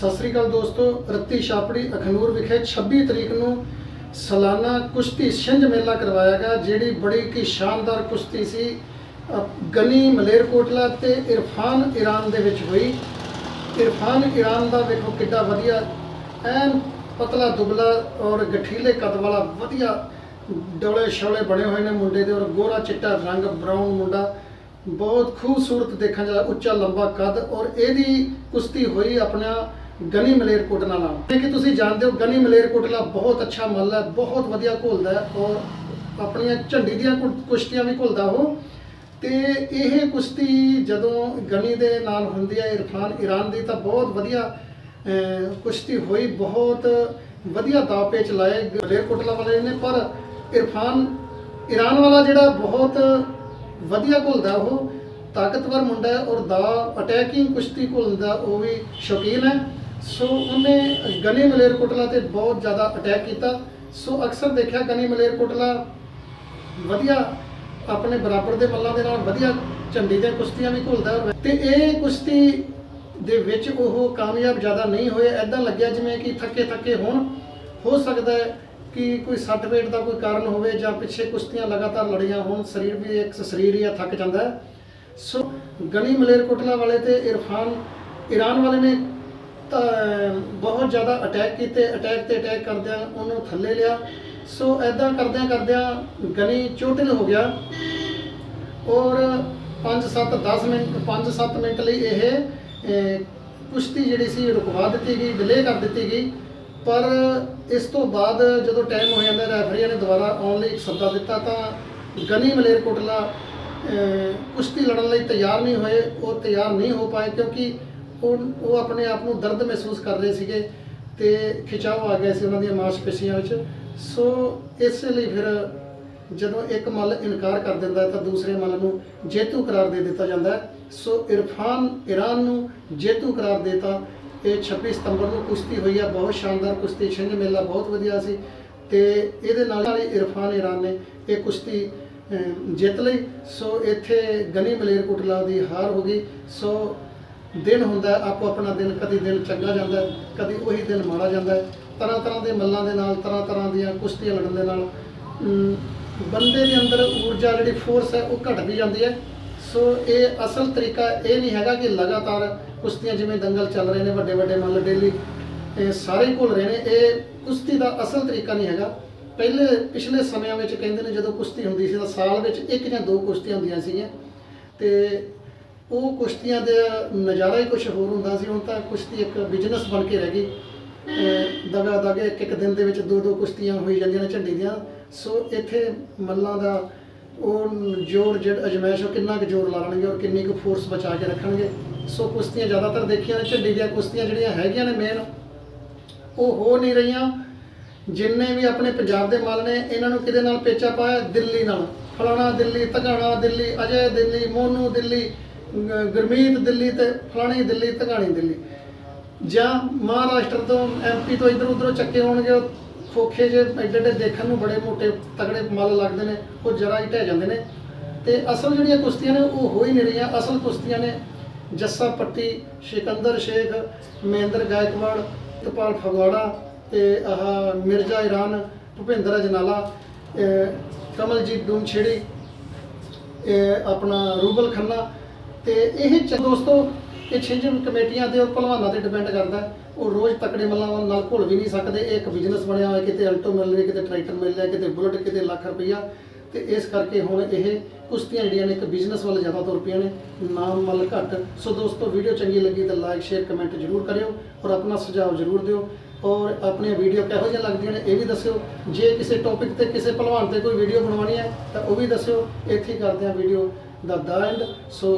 ਸਤਿ ਸ੍ਰੀ ਅਕਾਲ ਦੋਸਤੋ ਰੱਤੀ ਛਾਪੜੀ ਅਖਨੂਰ ਵਿਖੇ 26 ਤਰੀਕ ਨੂੰ ਸਾਲਾਨਾ ਕੁਸ਼ਤੀ ਛਿੰਝ ਮੇਲਾ ਕਰਵਾਇਆ ਗਿਆ ਜਿਹੜੀ ਬੜੀ ਕੀ ਸ਼ਾਨਦਾਰ ਕੁਸ਼ਤੀ ਸੀ। ਅ, ਗਨੀ ਮਲੇਰਕੋਟਲਾ ਤੇ ਇਰਫਾਨ ਈਰਾਨ ਦੇ ਵਿੱਚ ਹੋਈ। ਇਰਫਾਨ ਈਰਾਨ ਦਾ ਵੇਖੋ ਕਿੱਡਾ ਵਧੀਆ ਐਨ ਪਤਲਾ ਦੁਬਲਾ ਔਰ ਗਠੀਲੇ ਕੱਦ ਵਾਲਾ ਵਧੀਆ ਡੋਲੇ ਛੋਲੇ ਬਣੇ ਹੋਏ ਨੇ ਮੁੰਡੇ ਦੇ ਔਰ ਗੋਰਾ ਚਿੱਟਾ ਰੰਗ ਬਰਾਊਨ ਮੁੰਡਾ। ਬਹੁਤ ਖੂਬਸੂਰਤ ਦੇਖਣ ਜਾ ਉੱਚਾ ਲੰਬਾ ਕੱਦ ਔਰ ਇਹਦੀ ਕੁਸ਼ਤੀ ਹੋਈ ਆਪਣਾ ਗਨੀ ਮਲੇਰਕੋਟਲਾ ਨਾਲ। ਜਿਵੇਂ ਕਿ ਤੁਸੀਂ ਜਾਣਦੇ ਹੋ ਗਨੀ ਮਲੇਰਕੋਟਲਾ ਬਹੁਤ ਅੱਛਾ ਮੱਲ ਹੈ, ਬਹੁਤ ਵਧੀਆ ਘੁਲਦਾ ਹੈ ਔਰ ਆਪਣੀਆਂ ਝੰਡੀ ਦੀਆਂ ਕੁ- ਕੁਸ਼ਤੀਆਂ ਵੀ ਘੁਲਦਾ ਉਹ। ਤੇ ਇਹ ਕੁਸ਼ਤੀ ਜਦੋਂ ਗਨੀ ਦੇ ਨਾਲ ਹੁੰਦੀ ਹੈ, ਇਰਫਾਨ, ਈਰਾਨ ਦੀ ਤਾਂ ਬਹੁਤ ਵਧੀਆ ਕੁਸ਼ਤੀ ਹੋਈ, ਬਹੁਤ ਵਧੀਆ ਦਾਅ ਪੇਚ ਲਾਏ ਮਲੇਰਕੋਟਲਾ ਵਾਲੇ ਨੇ, ਪਰ ਇਰਫਾਨ, ਈਰਾਨ ਵਾਲਾ ਜਿਹੜਾ ਬਹੁਤ ਵਧੀਆ ਘੁਲਦਾ ਉਹ, ਤਾਕਤਵਰ ਮੁੰਡਾ ਹੈ ਔਰ ਦਾ ਅਟੈਕਿੰਗ ਕੁਸ਼ਤੀ ਘੁਲਦਾ ਉਹ ਵੀ ਸ਼ੌਕੀਨ ਹੈ। ਸੋ ਉਹਨੇ ਗਨੀ ਮਲੇਰਕੋਟਲਾ ਤੇ ਬਹੁਤ ਜ਼ਿਆਦਾ ਅਟੈਕ ਕੀਤਾ। ਸੋ ਅਕਸਰ ਦੇਖਿਆ ਗਨੀ ਮਲੇਰਕੋਟਲਾ ਵਧੀਆ ਆਪਣੇ ਬਰਾਬਰ ਦੇ ਮੱਲਾਂ ਦੇ ਨਾਲ ਵਧੀਆ ਝੰਡੀ ਦੀਆਂ ਕੁਸ਼ਤੀਆਂ ਵੀ ਘੁਲਦਾ ਹੈ ਤੇ ਇਹ ਕੁਸ਼ਤੀ ਦੇ ਵਿੱਚ ਉਹ ਕਾਮਯਾਬ ਜ਼ਿਆਦਾ ਨਹੀਂ ਹੋਏ। ਐਦਾਂ ਲੱਗਿਆ ਜਿਵੇਂ ਕਿ ਥੱਕੇ ਥੱਕੇ ਹੋਣ। ਹੋ ਸਕਦਾ ਹੈ ਕਿ ਕੋਈ ਸੱਟ ਪੇਟ ਦਾ ਕੋਈ ਕਾਰਨ ਹੋਵੇ ਜਾਂ ਪਿੱਛੇ ਕੁਸ਼ਤੀਆਂ ਲਗਾਤਾਰ ਲੜੀਆਂ ਹੋਣ, ਸਰੀਰ ਵੀ ਇੱਕ ਸਰੀਰ ਹੀ ਥੱਕ ਜਾਂਦਾ ਸੋ ਗਨੀ ਮਲੇਰਕੋਟਲਾ ਵਾਲੇ ਤੇ ਇਰਫਾਨ ਈਰਾਨ ਵਾਲੇ ਨੇ ਤਾਂ ਬਹੁਤ ਜ਼ਿਆਦਾ ਅਟੈਕ ਕੀਤੇ ਅਟੈਕ ਤੇ ਅਟੈਕ ਕਰਦਿਆਂ ਉਹਨੂੰ ਥੱਲੇ ਲਿਆ। ਸੋ ਐਦਾਂ ਕਰਦਿਆਂ ਕਰਦਿਆਂ ਗਨੀ ਚੋਟਿਲ ਹੋ ਗਿਆ। ਔਰ 5-7 10 ਮਿੰਟ 5-7 ਮਿੰਟ ਲਈ ਇਹ ਕੁਸ਼ਤੀ ਜਿਹੜੀ ਸੀ ਰੁਕਵਾ ਦਿੱਤੀ ਗਈ ਡਿਲੇ ਕਰ ਦਿੱਤੀ ਗਈ। ਪਰ ਇਸ ਤੋਂ ਬਾਅਦ ਜਦੋਂ ਟਾਈਮ ਹੋ ਜਾਂਦਾ ਰੈਫਰੀਆਂ ਨੇ ਦੁਬਾਰਾ ਆਉਣ ਲਈ ਇੱਕ ਸੱਦਾ ਦਿੱਤਾ, ਤਾਂ ਗਨੀ ਮਲੇਰਕੋਟਲਾ ਕੁਸ਼ਤੀ ਲੜਨ ਲਈ ਤਿਆਰ ਨਹੀਂ ਹੋਏ। ਉਹ ਤਿਆਰ ਨਹੀਂ ਹੋ ਪਾਏ ਕਿਉਂਕਿ ਉਹ ਉਹ ਆਪਣੇ ਆਪ ਨੂੰ ਦਰਦ ਮਹਿਸੂਸ ਕਰ ਰਹੇ ਸੀਗੇ ਤੇ ਖਿਚਾਓ ਆ ਗਿਆ ਸੀ ਉਹਨਾਂ ਦੀਆਂ ਮਾਸਪੇਸ਼ੀਆਂ ਵਿੱਚ। ਸੋ ਇਸ ਲਈ ਫਿਰ ਜਦੋਂ ਇੱਕ ਮੱਲ ਇਨਕਾਰ ਕਰ ਦਿੰਦਾ ਤਾਂ ਦੂਸਰੇ ਮੱਲ ਨੂੰ ਜੇਤੂ ਕਰਾਰ ਦੇ ਦਿੱਤਾ ਜਾਂਦਾ ਸੋ ਇਰਫਾਨ ਈਰਾਨ ਨੂੰ ਜੇਤੂ ਕਰਾਰ ਦੇਤਾ। ਇਹ 26 ਸਤੰਬਰ ਨੂੰ ਕੁਸ਼ਤੀ ਹੋਈ ਆ ਬਹੁਤ ਸ਼ਾਨਦਾਰ ਕੁਸ਼ਤੀ, ਛਿੰਝ ਮੇਲਾ ਬਹੁਤ ਵਧੀਆ ਸੀ ਤੇ ਇਹਦੇ ਨਾਲ ਨਾਲ ਹੀ ਇਰਫਾਨ ਈਰਾਨ ਨੇ ਇਹ ਕੁਸ਼ਤੀ ਜਿੱਤ ਲਈ। ਸੋ ਇੱਥੇ ਗਨੀ ਮਲੇਰਕੋਟਲਾ ਦੀ ਹਾਰ ਹੋ ਗਈ। ਸੋ ਦਿਨ ਹੁੰਦਾ ਆਪੋ ਆਪਣਾ ਦਿਨ, ਕਦੀ ਦਿਨ ਚੰਗਾ ਜਾਂਦਾ ਕਦੀ ਉਹੀ ਦਿਨ ਮਾੜਾ ਜਾਂਦਾ ਤਰ੍ਹਾਂ ਤਰ੍ਹਾਂ ਦੇ ਮੱਲਾਂ ਦੇ ਨਾਲ, ਤਰ੍ਹਾਂ ਤਰ੍ਹਾਂ ਦੀਆਂ ਕੁਸ਼ਤੀਆਂ ਲੜਨ ਦੇ ਨਾਲ ਬੰਦੇ ਦੇ ਅੰਦਰ ਊਰਜਾ ਜਿਹੜੀ ਫੋਰਸ ਹੈ, ਉਹ ਘਟ ਵੀ ਜਾਂਦੀ ਹੈ। ਸੋ ਇਹ ਅਸਲ ਤਰੀਕਾ ਇਹ ਨਹੀਂ ਹੈਗਾ ਕਿ ਲਗਾਤਾਰ ਕੁਸ਼ਤੀਆਂ ਜਿਵੇਂ ਦੰਗਲ ਚੱਲ ਰਹੇ ਨੇ, ਵੱਡੇ ਵੱਡੇ ਮੱਲ ਡੇਲੀ, ਇਹ ਸਾਰੇ ਹੀ ਰਹੇ ਨੇ। ਇਹ ਕੁਸ਼ਤੀ ਦਾ ਅਸਲ ਤਰੀਕਾ ਨਹੀਂ ਹੈਗਾ। ਪਹਿਲੇ ਪਿਛਲੇ ਸਮਿਆਂ ਵਿੱਚ ਕਹਿੰਦੇ ਨੇ ਜਦੋਂ ਕੁਸ਼ਤੀ ਹੁੰਦੀ ਸੀ ਤਾਂ ਸਾਲ ਵਿੱਚ ਇੱਕ ਜਾਂ ਦੋ ਕੁਸ਼ਤੀਆਂ ਹੁੰਦੀਆਂ ਸੀਗੀਆਂ। ਤੇ ਉਹ ਕੁਸ਼ਤੀਆਂ ਦਾ ਨਜ਼ਾਰਾ ਹੀ ਕੁਝ ਹੋਰ ਹੁੰਦਾ ਸੀ, ਹੁਣ ਤਾਂ ਕੁਸ਼ਤੀ ਇੱਕ ਬਿਜ਼ਨਸ ਬਣ ਕੇ ਰਹਿ ਗਈ। ਦਗਾ ਦਗੇ ਇੱਕ ਇੱਕ ਦਿਨ ਦੇ ਵਿੱਚ ਦੋ ਦੋ ਕੁਸ਼ਤੀਆਂ ਹੋਈ ਜਾਂਦੀਆਂ ਨੇ ਝੰਡੀ ਦੀਆਂ। ਸੋ ਇੱਥੇ ਮੱਲਾਂ ਦਾ ਉਹ ਜੋਰ ਜਿਹੜਾ ਅਜਮਾਇਸ਼ ਉਹ ਕਿੰਨਾ ਕੁ ਜ਼ੋਰ ਲਾ ਲੈਣਗੇ ਔਰ ਕਿੰਨੀ ਕੁ ਫੋਰਸ ਬਚਾ ਕੇ ਰੱਖਣਗੇ? ਸੋ ਕੁਸ਼ਤੀਆਂ ਜ਼ਿਆਦਾਤਰ ਦੇਖੀਆਂ ਨੇ, ਝੰਡੀ ਦੀਆਂ ਕੁਸ਼ਤੀਆਂ ਜਿਹੜੀਆਂ ਹੈਗੀਆਂ ਨੇ ਮੇਨ ਉਹ ਹੋ ਨਹੀਂ ਰਹੀਆਂ। ਜਿੰਨੇ ਵੀ ਆਪਣੇ ਪੰਜਾਬ ਦੇ ਮੱਲ ਨੇ, ਇਹਨਾਂ ਨੂੰ ਕਿਹਦੇ ਨਾਲ ਪੇਚਾ ਪਾਇਆ? ਦਿੱਲੀ ਨਾਲ। ਫਲਾਣਾ ਦਿੱਲੀ ਤਗਾਣਾ ਦਿੱਲੀ, ਅਜੇ ਦਿੱਲੀ, ਮੋਨੂ ਦਿੱਲੀ ਗੁਰਮੀਤ ਦਿੱਲੀ ਤੇ ਫਲਾਣੀ ਦਿੱਲੀ ਤਗਾਣੀ ਦਿੱਲੀ। ਜਾਂ ਮਹਾਰਾਸ਼ਟਰ ਤੋਂ ਐਮਪੀ ਤੋਂ ਇਧਰ ਉਧਰੋਂ ਚੱਕੇ ਹੋਣਗੇ ਖੋਖੇ ਜੇ ਐਡੇ ਐਡੇ ਦੇਖਣ ਨੂੰ ਬੜੇ ਮੋਟੇ ਤਗੜੇ ਮੱਲ ਲੱਗਦੇ ਨੇ, ਉਹ ਜਰਾ ਹੀ ਢਹਿ ਜਾਂਦੇ ਨੇ। ਤੇ ਅਸਲ ਜਿਹੜੀਆਂ ਕੁਸ਼ਤੀਆਂ ਨੇ, ਉਹ ਹੋ ਹੀ ਨਹੀਂ ਰਹੀਆਂ। ਅਸਲ ਕੁਸ਼ਤੀਆਂ ਨੇ ਜੱਸਾ ਪੱਟੀ, ਸਿਕੰਦਰ ਸ਼ੇਖ, ਮਹਿੰਦਰ ਗਾਇਕਵਾੜ, ਤਪਾਲ ਫਗਵਾੜਾ ਤੇ ਆਹ ਮਿਰਜ਼ਾ ਈਰਾਨ ਭੁਪਿੰਦਰ ਅਜਨਾਲਾ ਕਮਲਜੀਤ ਡੂਮਛੇੜੀ ਆਪਣਾ ਰੂਬਲ ਖੰਨਾ ਤੇ ਇਹ ਚ ਦੋਸਤੋ, ਇਹ ਛਿੰਝ ਕਮੇਟੀਆਂ ਤੇ ਔਰ ਭਲਵਾਨਾਂ ਤੇ ਡਿਪੈਂਡ ਕਰਦਾ ਹੈ। ਉਹ ਰੋਜ਼ ਤਕੜੇ ਮੱਲਾਂ ਨਾਲ ਘੁਲ ਵੀ ਨਹੀਂ ਸਕਦੇ। ਇਹ ਇੱਕ ਬਿਜ਼ਨਸ ਬਣਿਆ ਹੋਇਆ, ਕਿਤੇ ਅਲਟੋ ਮਿਲ ਰਹੀ ਕਿਤੇ ਟਰੈਕਟਰ ਮਿਲ ਰਿਹਾ ਕਿਤੇ ਬੁਲਟ ਕਿਤੇ ਲੱਖ ਰੁਪਈਆ। ਤੇ ਇਸ ਕਰਕੇ ਹੁਣ ਇਹ ਕੁਸ਼ਤੀਆਂ ਜਿਹੜੀਆਂ ਨੇ, ਇੱਕ ਬਿਜ਼ਨਸ ਵੱਲ ਜ਼ਿਆਦਾ ਤੁਰ ਪਈਆਂ ਨੇ। ਨਾਮ ਮੱਲ ਘੱਟ। ਸੋ ਦੋਸਤੋ ਵੀਡੀਓ ਚੰਗੀ ਲੱਗੀ ਤਾਂ ਲਾਈਕ ਸ਼ੇਅਰ ਕਮੈਂਟ ਜ਼ਰੂਰ ਕਰਿਓ ਔਰ ਆਪਣਾ ਸੁਝਾਅ ਜ਼ਰੂਰ ਦਿਓ। ਔਰ ਆਪਣੀਆਂ ਵੀਡੀਓ ਕਿਹੋ ਜਿਹੀਆਂ ਲੱਗਦੀਆਂ ਨੇ, ਇਹ ਵੀ ਦੱਸਿਓ। ਜੇ ਕਿਸੇ ਟੌਪਿਕ ਤੇ ਕਿਸੇ ਭਲਵਾਨ ਤੇ ਕੋਈ ਵੀਡੀਓ ਬਣਵਾਉਣੀ ਹੈ, ਤਾਂ ਉਹ ਵੀ ਦੱਸਿਓ। ਇੱਥੇ ਹੀ ਕਰਦੇ ਹਾਂ video the the and so